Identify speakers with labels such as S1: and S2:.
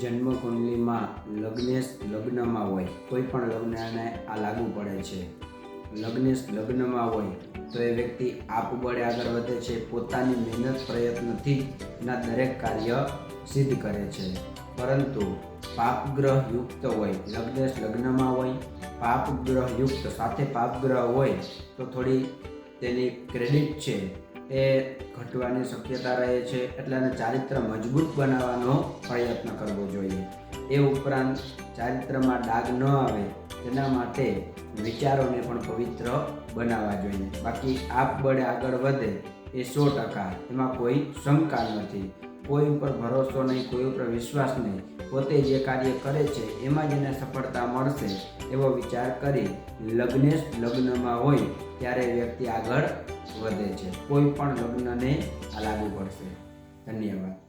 S1: જન્મ કુંડલીમાં લગ્નેશ લગ્નમાં હોય, કોઈ પણ લગ્નને આ લાગુ પડે છે. લગ્નેશ લગ્નમાં હોય, તો એ વ્યક્તિ આપબળે આગળ વધે છે, પોતાની મહેનત પ્રયત્નથી એના દરેક કાર્ય સિદ્ધ કરે છે. પરંતુ પાપગ્રહ યુક્ત હોય, લગ્નેશ લગ્નમાં હોય પાપગ્રહ યુક્ત સાથે પાપગ્રહ હોય, તો થોડી તેની ક્રેડિટ છે. એ ઘટવાની શક્યતા રહે છે એટલે એને ચારિત્ર મજબૂત બનાવવાનો પ્રયત્ન કરવો જોઈએ. એ ઉપરાંત ચારિત્રમાં ડાઘ ન આવે તેના માટે વિચારોને પણ પવિત્ર બનાવવા જોઈએ. બાકી આપ બળે આગળ વધે એ સો ટકા. એમાં કોઈ શંકા નથી. કોઈ ઉપર ભરોસો નહીં, કોઈ ઉપર વિશ્વાસ નહીં. પોતે જે કાર્ય કરે છે એમાં જ એને સફળતા મળશે એવો વિચાર કરી લગ્નેશ લગ્નમાં હોય ત્યારે વ્યક્તિ આગળ વધે છે. કોઈ પણ લગ્નને આ લાગુ પડશે. ધન્યવાદ.